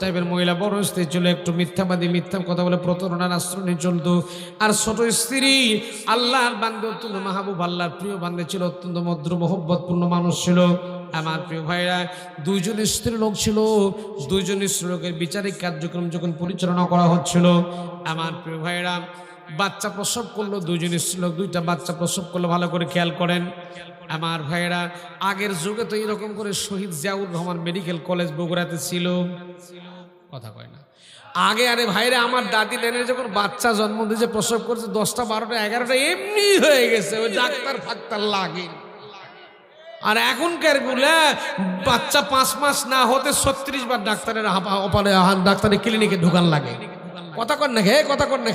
টাইপের মহিলা, বড় স্ত্রী ছিল, একটু মিথ্যাবাদী, মিথ্যা কথা বলে প্রতারণার আশ্রয় চলতো। আর ছোট স্ত্রী, আল্লাহর বান্ধব অত্যন্ত মাহবুব, আল্লাহর প্রিয় বান্ধব ছিল, অত্যন্ত মদ্র মহব্বতপূর্ণ মানুষ ছিল। আমার প্রিয় ভাইরা, দুইজন স্ত্রী লোক ছিল, দুইজন স্ত্রী লোকের বিচারিক কার্যক্রম যখন পরিচালনা করা হচ্ছিল। আমার প্রিয় ভাইরা, বাচ্চা প্রসব করল, দুইজন স্ত্রী লোক, দুইটা বাচ্চা প্রসব করল, ভালো করে খেয়াল করেন। আমার ভাইয়েরা আগের যুগে তো এরকম করে শহীদ জিয়াউর রহমান মেডিকেল কলেজ বগুড়াতে ছিল। কথা কয় না। আগে আরে ভাইরে আমার দাদি নেনে যখন বাচ্চা জন্ম দিয়েছে, প্রসব করছে দশটা, বারোটা, এগারোটা এমনি হয়ে গেছে, ওই ডাক্তার ফাক্তার লাগে। আর এখনকারগুলা বাচ্চা পাঁচ মাস না হতে ছত্রিশ বার ডাক্তারের অপারে ডাক্তারের ক্লিনিকে ঢুকান লাগে। কথা কর না কথা কর না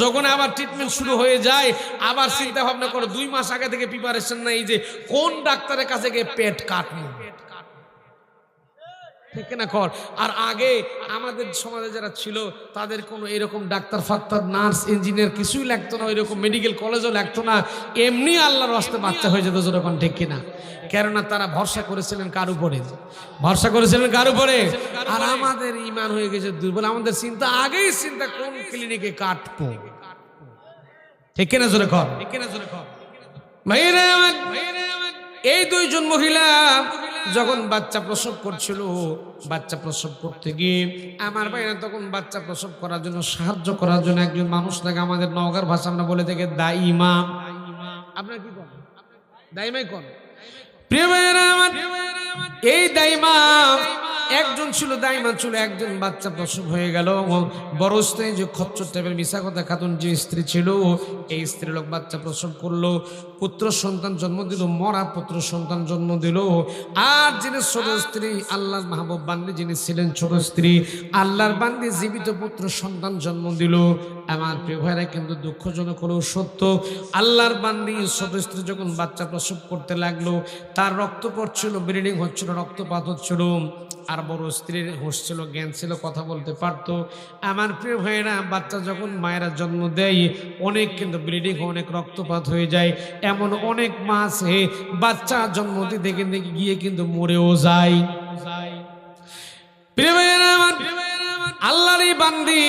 যখন আবার ট্রিটমেন্ট শুরু হয়ে যায়, আবার চিন্তা ভাবনা করে, দুই মাস আগে থেকে প্রিপারেশন নাই যে কোন ডাক্তারের কাছে গিয়ে পেট কাটবো। ঠিক না কর। আর আগে আমাদের সমাজে যারা ছিল তাদের কোনো এরকম ডাক্তার ফাক্তার নার্স ইঞ্জিনিয়ার কিছুই লাগতো না ওইরকম মেডিকেল কলেজও লাগতো না। এমনি আল্লাহর রাস্তে বাচ্চা হয়ে যেত যেরকম ঠিক কিনা কেননা তারা ভরসা করেছিলেন কার উপরে? ভরসা করেছিলেন কার উপরে? আর আমাদের ইমান হয়ে গেছে দুর্বল। আমাদের চিন্তা আগেই চিন্তা কোন ক্লিনিকে কাটবো? ঠিক কিনা জোরে কর? ঠিক কিনা জোরে কর? এই দুইজন মহিলা যখন বাচ্চা প্রসব করছিল, বাচ্চা প্রসব করতে গিয়ে আমার ভাইরা তখন বাচ্চা প্রসব করার জন্য, সাহায্য করার জন্য একজন মানুষ থাকে আমাদের নগর ভাষা, আমরা বলে থাকি দাইমা। আপনার কি করেন দাইমাই মাই প্রিয় এই দাইমা একজন ছিল, দাইমা ছিল, একজন বাচ্চা প্রসব হয়ে গেল। বড় স্ত্রী যে খচ্চর টাইপের মিশা কথা খাতুন যে স্ত্রী ছিল, এই স্ত্রী লোক বাচ্চা প্রসব করল, পুত্র সন্তান জন্ম দিল, মরা পুত্র সন্তান জন্ম দিল। আর যিনি ছোট স্ত্রী, আল্লাহর মাহবুব বান্দি যিনি ছিলেন ছোট স্ত্রী, আল্লাহর বান্দি জীবিত পুত্র সন্তান জন্ম দিল। আমার প্রিয় ভাইরা, কিন্তু দুঃখজনক হলেও সত্য, আল্লাহর বান্দি ছোট স্ত্রী যখন বাচ্চা প্রসব করতে লাগল, তার রক্ত পড়ছিল ব্লিডিং হচ্ছিল, রক্তপাত হচ্ছিল। আর বড় স্ত্রীর হুঁশ ছিল, জ্ঞান ছিল, কথা বলতে পারতো। আমার প্রিয় ভাইয়েরা, বাচ্চা যখন মায়েরা জন্ম দেয়, অনেক কিন্তু ব্লিডিং অনেক রক্তপাত হয়ে যায়। এমন অনেক মা আছে, বাচ্চা জন্ম দিতে কিন্তু গিয়ে কিন্তু মরেও যায়। প্রিয় ভাইয়েরা, আমার আল্লাহর এই বান্দি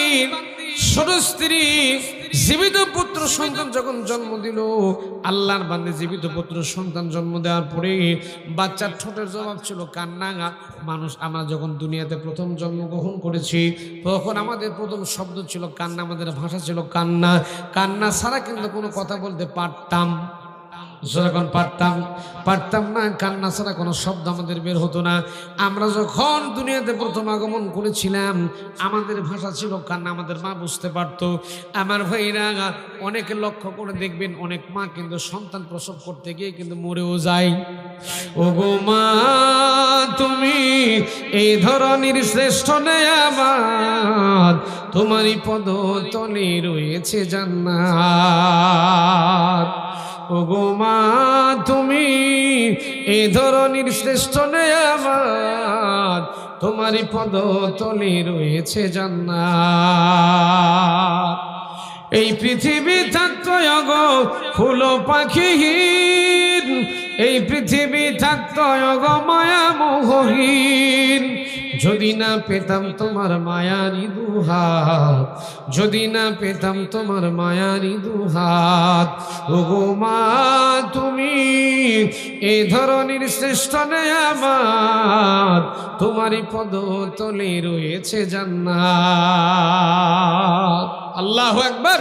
ছোট স্ত্রী জীবিত পুত্র সন্তান যখন জন্ম দিল, আল্লাহর বান্দে জীবিত পুত্র সন্তান জন্ম দেওয়ার পরে বাচ্চার ঠোঁটের জবাব ছিল কান্নাঙা মানুষ, আমরা যখন দুনিয়াতে প্রথম জন্মগ্রহণ করেছি, তখন আমাদের প্রথম শব্দ ছিল কান্না, আমাদের ভাষা ছিল কান্না। কান্না ছাড়া কিন্তু কোনো কথা বলতে পারতাম। যখন পারতাম পারতাম না, কান্না ছাড়া কোনো শব্দ আমাদের বের হতো না। আমরা যখন দুনিয়াতে প্রথম আগমন করেছিলাম, আমাদের ভাষা ছিল কান্না, আমাদের মা বুঝতে পারতো। আমার ভাইরা অনেকে লক্ষ্য করে দেখবেন, অনেক মা কিন্তু সন্তান প্রসব করতে গিয়ে কিন্তু মরেও যায়। ও গো মা, তুমি এই ধরনের শ্রেষ্ঠ নেয়াবাদ, তোমারই পদ তলে রয়েছে জান্নাত। ও গো মা, তুমি এ ধরনের শ্রেষ্ঠ নেয়াবাদ তোমারই পদ তলে রয়েছে জান্নাত। এই পৃথিবী থাকতো অগ ফুল পাখিহীন। এই পৃথিবী থাকতো অগ মায়া মোহহীন। যদি না পেতাম তোমার মায়ারি দুহাত, যদি না পেতাম তোমার মায়ারি দুহাত ও মা, তুমি এ ধরনের শ্রেষ্ঠ নেয়ামাত, তোমারই পদ তলে রয়েছে জান্নাত। আল্লাহ একবার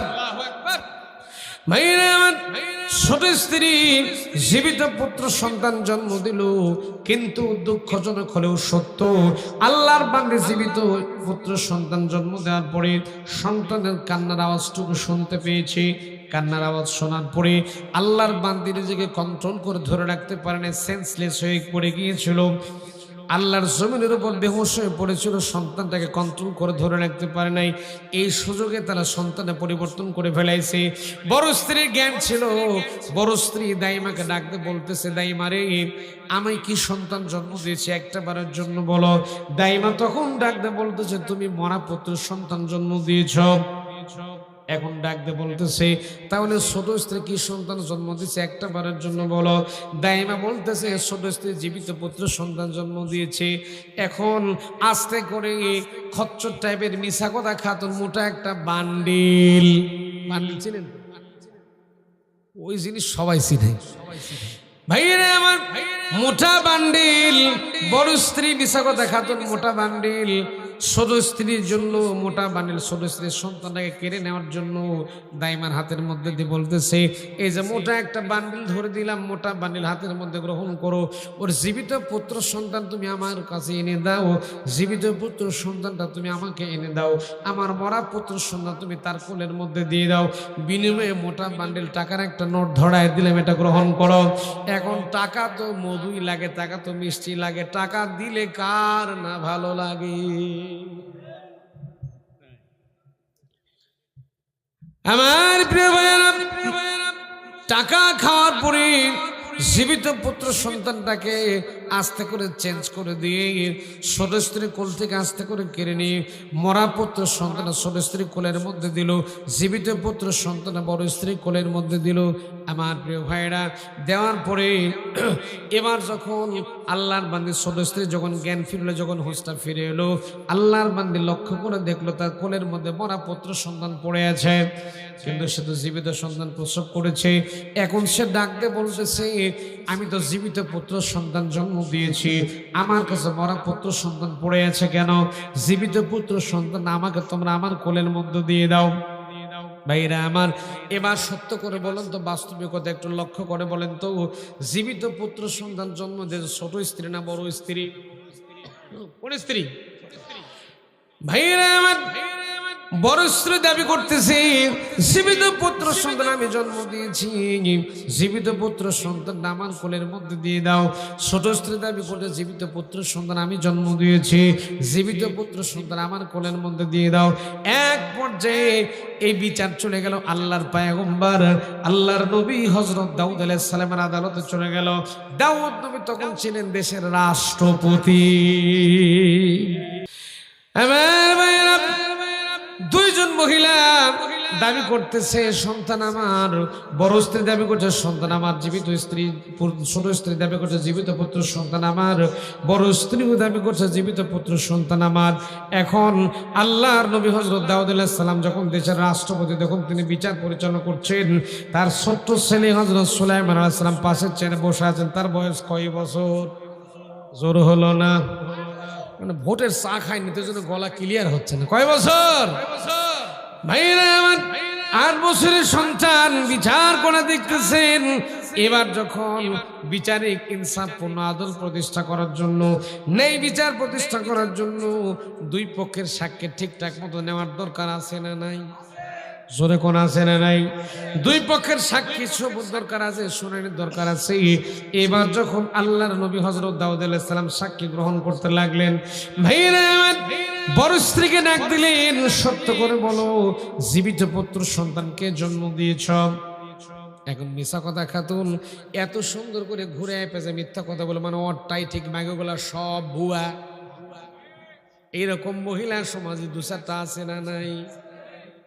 ভাইরা আমার ছোট স্ত্রী, জীবিত পুত্র, সন্তান জন্ম দিল, কিন্তু দুঃখজনক হলেও সত্য, আল্লাহর বান্দে জীবিত পুত্র, সন্তান জন্ম দেওয়ার পরে সন্তানের কান্নার আওয়াজটুকু শুনতে পেয়েছে। কান্নার আওয়াজ শোনার পরে আল্লাহর বান্দি নিজেকে কন্ট্রোল করে ধরে রাখতে পারেনি সেন্সলেস হয়ে পড়ে গিয়েছিল। আল্লাহর জমিনের উপর বেহোশ হয়ে পড়েছিল, সন্তানটাকে কন্ট্রোল করে ধরে রাখতে পারে নাই। এই সুযোগে তারা সন্তানে পরিবর্তন করে ফেলাইছে। বড় স্ত্রীর জ্ঞান ছিল। বড় স্ত্রী দাইমাকে ডাকতে বলতেছে, দাইমা রে, আমি কি সন্তান জন্ম দিয়েছি? একটা বারের জন্য বলো। দাইমা তখন ডাকতে বলতেছে, তুমি মরা সন্তান জন্ম দিয়েছ। এখন ডাকতে বলতেছে, তাহলে ছোট স্ত্রী কি সন্তান জন্ম দিয়েছে? একটা বারের জন্য বলো। দাইমা বলতেছে, ছোট স্ত্রী জীবিত পুত্র সন্তান জন্ম দিয়েছে। এখন আস্তে করে খচ্চর টাইপের মিশা কথা খাতুন, মোটা একটা বান্ডিল। বান্ডিল ছিলেন? ওই জিনিস সবাই চিনে। ভাইরে আমার, মোটা বান্ডিল, বড় স্ত্রী মিশা কথা খাতুন, মোটা বান্ডিল। ছোট স্ত্রীর জন্য, মোটা বান্ডিল ছোট স্ত্রীর সন্তানটাকে কেড়ে নেওয়ার জন্য দাইমার হাতের মধ্যে দিয়ে বলতেছে, এই যে মোটা একটা বান্ডিল ধরে দিলাম, মোটা বান্ডিল হাতের মধ্যে গ্রহণ করো। ওর জীবিত পুত্র সন্তান তুমি আমার কাছে এনে দাও। জীবিত পুত্র সন্তানটা তুমি আমাকে এনে দাও। আমার মরা পুত্র সন্তান তুমি তার কোলের মধ্যে দিয়ে দাও। বিনিময়ে মোটা বান্ডিল টাকার একটা নোট ধরায় দিলাম, এটা গ্রহণ করো। এখন টাকা তো মধুই লাগে, টাকা তো মিষ্টি লাগে। টাকা দিলে কার না ভালো লাগে? আমার প্রিয় টাকা খাওয়ার পরে জীবিত পুত্র সন্তানটাকে আস্তে করে চেঞ্জ করে দিয়ে ছোট স্ত্রী কোল থেকে আস্তে করে কেড়ে নিয়ে মরা পুত্র সন্তান ছোট স্ত্রী কোলের মধ্যে দিল, জীবিত পুত্র সন্তান বড় স্ত্রী কোলের মধ্যে দিল আমার প্রিয় ভাইরা দেওয়ার পরে এবার যখন আল্লাহর বান্দি ছোট যখন জ্ঞান ফিরলো, যখন হোসটা ফিরে এলো, আল্লাহর বান্দি লক্ষ্য করে দেখল, তার কোলের মধ্যে মরা পুত্র সন্তান পড়ে আছে। কিন্তু সে তো জীবিত সন্তান প্রসব করেছে। এখন সে ডাকতে বলতেছে, আমি তো জীবিত পুত্র সন্তান জন্ম দিয়েছি। আমার কাছে মরা পুত্র সন্তান পড়ে আছে কেন? জীবিত পুত্র সন্তান আমাকে তোমরা আমার কোলের মধ্যে দিয়ে দাও। ভাইরা আমার, এবার সত্য করে বলেন তো বাস্তবিকতা একটু লক্ষ্য করে বলেন তো, জীবিত পুত্র সন্তান জন্ম দেন ছোট স্ত্রী না বড় স্ত্রী? কোন স্ত্রী? ভাইরা আমার স্ত্রী দাবি করতেছি, জীবিত পুত্র সন্তান আমি জন্ম দিয়েছি। জীবিত পুত্র সন্তান আমার কোলের মধ্যে দিয়ে দাও। ছোট স্ত্রী দাবি করতে জীবিত পুত্র সন্তান আমি জন্ম দিয়েছি। জীবিত পুত্র সন্তান আমার কোলের মধ্যে দিয়ে দাও। এক পর্যায়ে এই বিচার চলে গেল আল্লাহর পায়গম্বার। আল্লাহর নবী হজরত দাউদ আলাইহিস সালামের আদালতে চলে গেল। দাউদ নবী তখন ছিলেন দেশের রাষ্ট্রপতি। আমার দুইজন মহিলা দাবি করতেছে, সন্তান আমার, বড় স্ত্রী দাবি করছে, সন্তান আমার, জীবিত স্ত্রী ছোট স্ত্রী দাবি করছে, জীবিত পুত্র, সন্তান আমার, বড় স্ত্রীও দাবি করছে, জীবিত পুত্র, সন্তান আমার। এখন আল্লাহর নবী হজরত দাউদ সালাম যখন দেশের রাষ্ট্রপতি, তখন তিনি বিচার পরিচালনা করছেন। তার ছোট্ট ছেলে হজরত সুলাইমান আলাইসালাম পাশের চেয়ারে বসে আছেন। তার বয়স কয় বছর? জোর হলো না। মানে ভোটের চা খায়নি তো জন্য গলা ক্লিয়ার হচ্ছে না। কয় বছর? আমার আট বছরের সন্তান, বিচার করে দেখতেছেন। এবার যখন বিচারিক ইনসাফপূর্ণ আদল প্রতিষ্ঠা করার জন্য নেই বিচার প্রতিষ্ঠা করার জন্য দুই পক্ষের সাক্ষ্যে ঠিকঠাক মতো নেওয়ার দরকার আছে না নাই? জোরে কোন আছে না নাই? দুই পক্ষের সাক্ষী, সবুজ দরকার আছে, শুনানির দরকার আছে। এবার যখন আল্লাহর নবী হজরত দাউদ আলাইসালাম সাক্ষী গ্রহণ করতে লাগলেন ভাইরা বড় স্ত্রীকে ডাক দিলেন, সত্য করে বলো, জীবিত পুত্র সন্তানকে জন্ম দিয়েছ? এখন মিশা কথা, খাতুন, এত সুন্দর করে ঘুরে পেঁচে মিথ্যা কথা বলে মানে অট্টাই ঠিক মাগেগুলা সব ভুয়া। এইরকম মহিলা সমাজে দু চারটা আছে না নাই?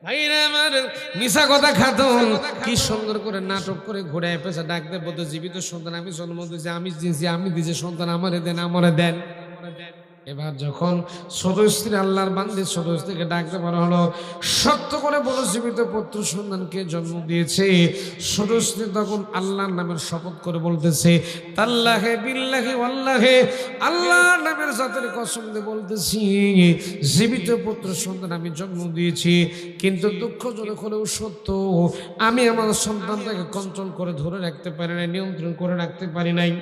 ভাইরা আমার মিশা কথা খাতুন কি সুন্দর করে নাটক করে ঘুরে পেঁচে ডাকতে বলতে জীবিত সন্তান। আমি জন্ম দিয়েছি, আমি দিয়েছি আমি দিয়েছি সন্তান, আমারে দেন আমারে দেন। এবার যখন ছোট আল্লাহর বান্দি ছোট ডাকতে পারা হলো সত্য করে বলো, জীবিত পুত্র সন্তানকে জন্ম দিয়েছে। ছোট তখন আল্লাহর নামের শপথ করে বলতেছে, তাল্লাহে বিল্লাহে আল্লাহে আল্লাহর নামের জাতের কসম দিয়ে বলতেছি, জীবিত পুত্র সন্তান আমি জন্ম দিয়েছি, কিন্তু দুঃখজনক হলেও সত্য, আমি আমার সন্তানটাকে কন্ট্রোল করে ধরে রাখতে পারি নাই, নিয়ন্ত্রণ করে রাখতে পারি নাই।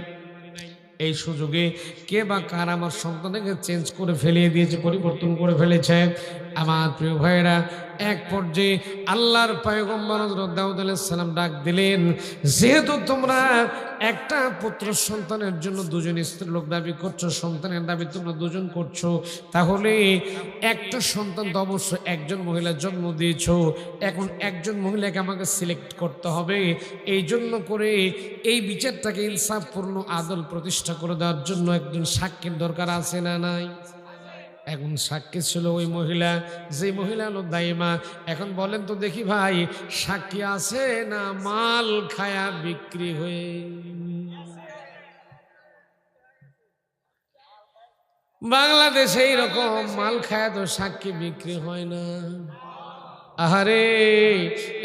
এই সুযোগে কে বা কার আমার সন্তানকে চেঞ্জ করে ফেলিয়ে দিয়েছে, পরিবর্তন করে ফেলেছে। আমার প্রিয় ভাইয়েরা এক পর্যায়ে আল্লাহর পায়গম্বর হযরত দাউদ সালাম ডাক দিলেন, যেহেতু তোমরা একটা পুত্র সন্তানের জন্য দুজন স্ত্রী লোক দাবি করছ, সন্তানের দাবি তোমরা দুজন করছ, তাহলে একটা সন্তান তো অবশ্যই একজন মহিলা জন্ম দিয়েছ। এখন একজন মহিলাকে আমাকে সিলেক্ট করতে হবে। এই জন্য করে এই বিচারটাকে ইনসাফপূর্ণ আদল প্রতিষ্ঠা করে দেওয়ার জন্য একজন সাক্ষীর দরকার আছে না নাই? এখন সাক্ষী ছিল ওই মহিলা যে মহিলা হলো দাইমা। এখন বলেন তো দেখি ভাই, সাক্ষী আছে না মাল খায়া বিক্রি হয়ে? বাংলাদেশে এইরকম মাল খায়া তো সাক্ষী বিক্রি হয় না। আহারে,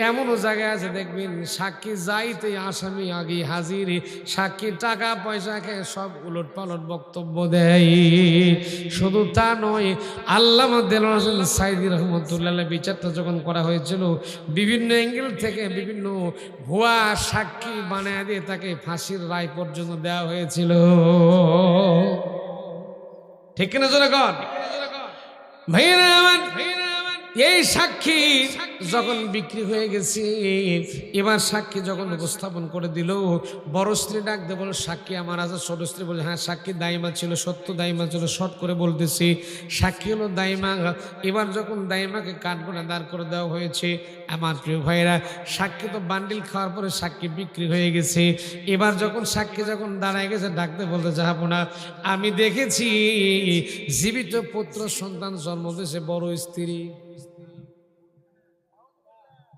এমনও জায়গায় আছে, দেখবেন সাক্ষী যাইতে আসামি আগে হাজির, সাক্ষী টাকা, পয়সা খেয়ে সব উলট পালট বক্তব্য দেয়। শুধু তা নয় আল্লাহ সাইদি রহমতুল্লাহ বিচারটা যখন করা হয়েছিল, বিভিন্ন অ্যাঙ্গেল থেকে বিভিন্ন ভুয়া সাক্ষী বানায় দিয়ে তাকে ফাঁসির রায় পর্যন্ত দেওয়া হয়েছিল। ঠিক কিনা কর ভাইয়েরা আমার এই সাক্ষী যখন বিক্রি হয়ে গেছে, এবার সাক্ষী যখন উপস্থাপন করে দিল, বড় স্ত্রী ডাক দে বলো সাক্ষী আমার আছে। ছোট স্ত্রী বলে হ্যাঁ সাক্ষী দাইমা ছিল, সত্য দাইমা ছিল। শর্ট করে বলতেছি, সাক্ষী হলো দাইমা এবার যখন দাইমাকে কাঠগোনা দাঁড় করে দেওয়া হয়েছে, আমার প্রিয় ভাইরা সাক্ষী তো বান্ডিল খাওয়ার পরে সাক্ষী বিক্রি হয়ে গেছে। এবার যখন সাক্ষী যখন দাঁড়ায় গেছে ডাকতে বলতে যাব না, আমি দেখেছি, জীবিত পুত্র সন্তান জন্ম দিয়েছে, বড় স্ত্রী।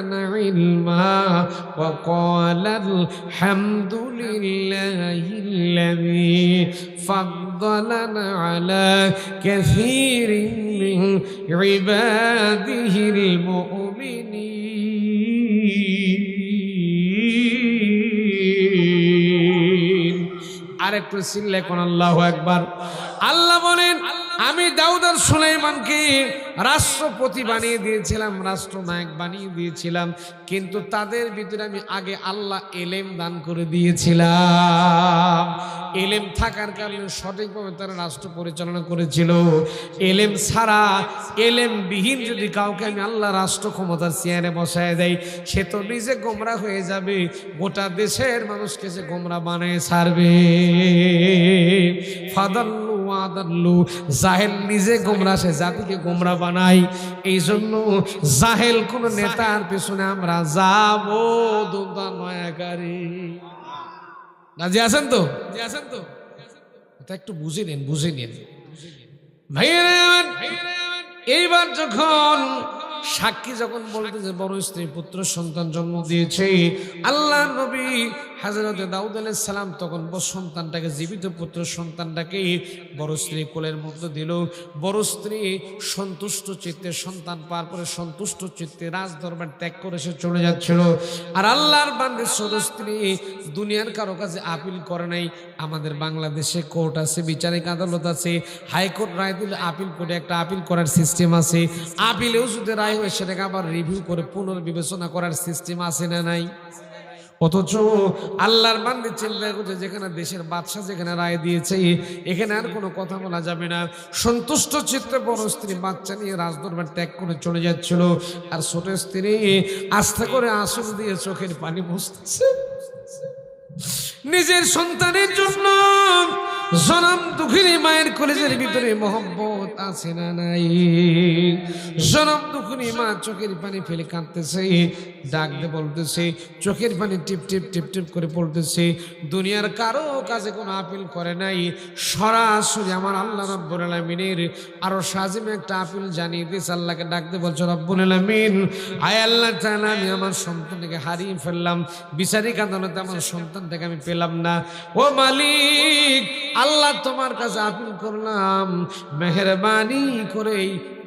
ইলমা ওয়া ক্বালা আলহামদুলিল্লাহিল্লাযী ফাদ্দালানা আলা কাসীরিন মিন ইবাদিহিল মুমিনিন আর একটু চিল্লে কোন আল্লাহ একবার আল্লাহ বলেন আমি দাউদ আর সুলাইমানকে রাষ্ট্রপতি বানিয়ে দিয়েছিলাম, রাষ্ট্রনায়ক বানিয়ে দিয়েছিলাম, কিন্তু তাদের ভিতরে আমি আগে আল্লাহ এলেম দান করে দিয়েছিলাম। এলেম থাকার কারণে সঠিকভাবে তারা রাষ্ট্র পরিচালনা করেছিল। এলেম ছাড়া এলেম বিহীন যদি কাউকে আমি আল্লাহ রাষ্ট্র ক্ষমতার চেয়ারে বসায় দেয় সে তো নিজে গোমরা হয়ে যাবে, গোটা দেশের মানুষকে সে গোমরা বানায় ছাড়বে। ফাদাল্লু জাহেল নিজে গোমরা, সে জাতিকে গোমরা বানাই এই জন্য জাহেল কোন নেতার আমরা যাব নয়াকারী আছেন তো আছেন তো? একটু বুঝে নিন বুঝে নিন। এইবার যখন সাক্ষী যখন বলতেছে, বড় স্ত্রী পুত্র সন্তান জন্ম দিয়েছে, আল্লাহ নবী হাজরত দাউদ সালাম তখন বড় সন্তানটাকে, জীবিত পুত্র সন্তানটাকে বড় স্ত্রী কোলের মধ্যে দিল। বড় স্ত্রী সন্তুষ্ট চিত্তে সন্তান পার করে সন্তুষ্ট চিত্তে রাজ দরবার ত্যাগ করে সে চলে যাচ্ছিল। আর আল্লাহর বান্দি ছোট স্ত্রী দুনিয়ার কারও কাছে আপিল করে নাই। আমাদের বাংলাদেশে কোর্ট আছে, বিচারিক আদালত আছে, হাইকোর্ট রায় দিলে আপিল করে একটা আপিল করার সিস্টেম আছে। আপিলেও যদি রায় হয়, সেটাকে আবার রিভিউ করে পুনর্বিবেচনা করার সিস্টেম আছে না নাই? অথচ আল্লাহর বান্দি চিল্লায় করছে যেখানে দেশের বাদশাহ, যেখানে রায় দিয়েছে, এখানে আর কোনো কথা বলা যাবে না। সন্তুষ্ট চিত্তে বড় স্ত্রী বাচ্চা নিয়ে রাজদরবার ত্যাগ করে চলে যাচ্ছিল। আর ছোট স্ত্রী আস্থা করে আসন দিয়ে চোখের পানি বসতেছে। নিজের সন্তানের জন্য জনম দুঃখিনী মায়ের কলেজের ভিতরে মোহব্বত আছে না নাই? জনম দুঃখিনী মা চোখের পানি ফেলে কাঁদতেছে, ডাক দিয়ে বলতেছে, চোখের পানি টিপ টিপ টিপ টিপ করে পড়তেছে, দুনিয়ার কারও কাছে কোনো আপিল করে নাই। সরাসরি আমার আল্লাহ রব্বুল আলামিনের আরও সাজিমে একটা আপিল জানিয়ে দিয়েছে, আল্লাহকে ডাক ডাকতে বলছো, রব্বুল আলামিন আয় আল্লাহ তাআলা আমি আমার সন্তানকে হারিয়ে ফেললাম, বিচারিক আদালতে আমার সন্তানটাকে আমি পেলাম না। ও মালিক আল্লাহ তোমার কাছে আপিল করলাম। মেহরবানি করে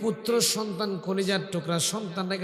পুত্র সন্তান কলিজার টুকরা সন্তানটাকে